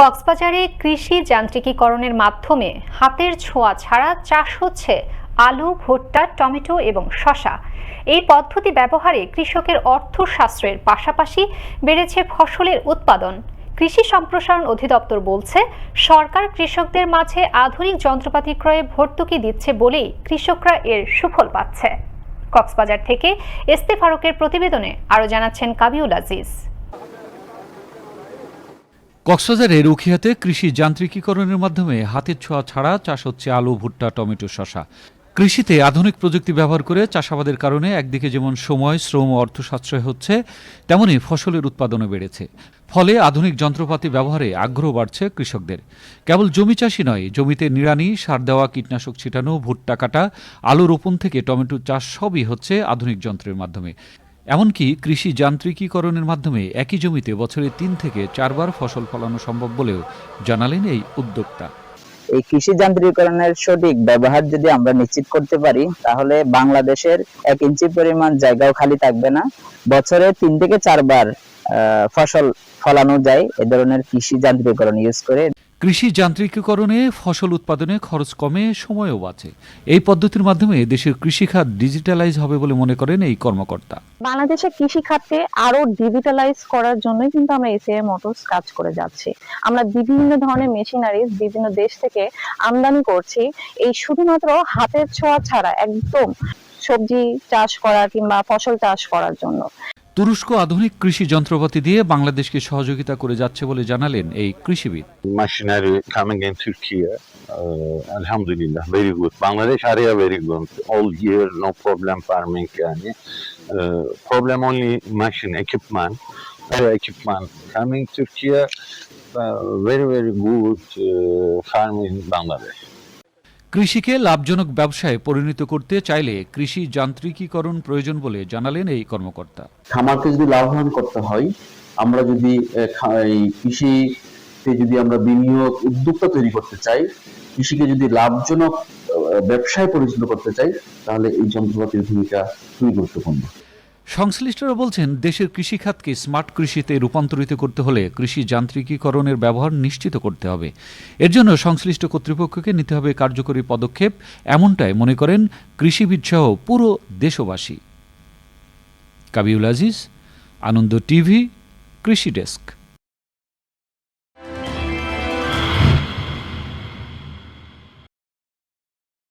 কক্সবাজারে কৃষি যান্ত্রিকীকরণের মাধ্যমে হাতের ছোঁয়া ছাড়া চাষ হচ্ছে আলু, ভুট্টা, টমেটো এবং শসা। এই পদ্ধতি ব্যবহারে কৃষকের অর্থ সাশ্রয়ের পাশাপাশি বেড়েছে ফসলের উৎপাদন। কৃষি সম্প্রসারণ অধিদপ্তর বলছে, সরকার কৃষকদের মাঝে আধুনিক যন্ত্রপাতি ক্রয়ে ভর্তুকি দিচ্ছে বলেই কৃষকরা এর সুফল পাচ্ছে। কক্সবাজার থেকে এস্তে ফারুকের প্রতিবেদনে আরও জানাচ্ছেন কাবিউল আজিজ। কক্সবাজারের রুখিয়াতে কৃষি যান্ত্রিকীকরণের মাধ্যমে হাতের ছোঁয়া ছাড়া চাষ হচ্ছে আলু, ভুট্টা, টমেটো, শসা। কৃষিতে আধুনিক প্রযুক্তি ব্যবহার করে চাষাবাদের কারণে একদিকে যেমন সময়, শ্রম ও অর্থ সাশ্রয় হচ্ছে, তেমনি ফসলের উৎপাদনও বেড়েছে। ফলে আধুনিক যন্ত্রপাতি ব্যবহারে আগ্রহ বাড়ছে কৃষকদের। কেবল জমি চাষই নয়, জমিতে নিড়ানি, সার দেওয়া, কীটনাশক ছিটানো, ভুট্টা কাটা, আলু রোপণ থেকে টমেটো চাষ সবই হচ্ছে আধুনিক যন্ত্রের মাধ্যমে। এমনকি কৃষি যান্ত্রিকীকরণের মাধ্যমে একই জমিতে বছরে তিন থেকে চারবার ফসল ফলানো সম্ভব বলেও জানালেন এই উদ্যোক্তা। এই কৃষি যান্ত্রিকরণের সঠিক ব্যবহার যদি আমরা নিশ্চিত করতে পারি, তাহলে বাংলাদেশের এক ইঞ্চি পরিমাণ জায়গাও খালি থাকবে না। বছরে তিন থেকে চারবার ফসল ফলানো যায় এ ধরনের কৃষি যান্ত্রিকরণ ইউজ করে। কৃষি যান্ত্রিকীকরণে ফসল উৎপাদনে খরচ কমে, সময়ও বাঁচে। এই পদ্ধতির মাধ্যমে দেশের কৃষিখাত ডিজিটালাইজ হবে বলে মনে করেন এই কর্মকর্তা। বাংলাদেশের কৃষি খাতকে আরও ডিজিটালাইজ করার জন্যই কিন্তু আমরা এসিআই মোটরস কাজ করে যাচ্ছি। আমরা বিভিন্ন ধরনের মেশিনারিজ বিভিন্ন দেশ থেকে আমদানি করছি। এই শুধুমাত্র হাতের ছোঁয়া ছাড়া একদম সবজি চাষ করা কিংবা ফসল চাষ করার জন্য। তুরস্ক আধুনিক কৃষি যন্ত্রপাতি দিয়ে বাংলাদেশকে সহযোগিতা করে যাচ্ছে বলে জানালেন এই কৃষিবিদ। আলহামদুলিল্লাহ very Bangladesh R very good all year no problem farming problem only machine equipment equipment coming to কিয়া very very good farming Bangladesh কৃষিকে লাভজনক ব্যবসায় পরিণত করতে চাইলে কৃষি যান্ত্রিকীকরণ প্রয়োজন বলে জানালেন এই কর্মকর্তা। খামারকে যদি লাভবান করতে হয়, আমরা যদি কৃষিতে যদি আমরা বিনিয়োগ উদ্যোক্তা তৈরি করতে চাই, কৃষিকে যদি লাভজনক ব্যবসায় পরিচালিত করতে চাই, তাহলে এই যন্ত্রপাতির ভূমিকা খুবই গুরুত্বপূর্ণ। সংশ্লিষ্টরা বলছেন, দেশের কৃষিখাতকে স্মার্ট কৃষিতে রূপান্তরিত করতে হলে কৃষি যান্ত্রিকীকরণের ব্যবহার নিশ্চিত করতে হবে। এর জন্য সংশ্লিষ্ট কর্তৃপক্ষকে নিতে হবে কার্যকরী পদক্ষেপ, এমনটাই মনে করেন কৃষিবিদ সহ পুরো দেশবাসী। কাবিউল আজিজ, আনন্দ টিভি, কৃষি ডেস্ক।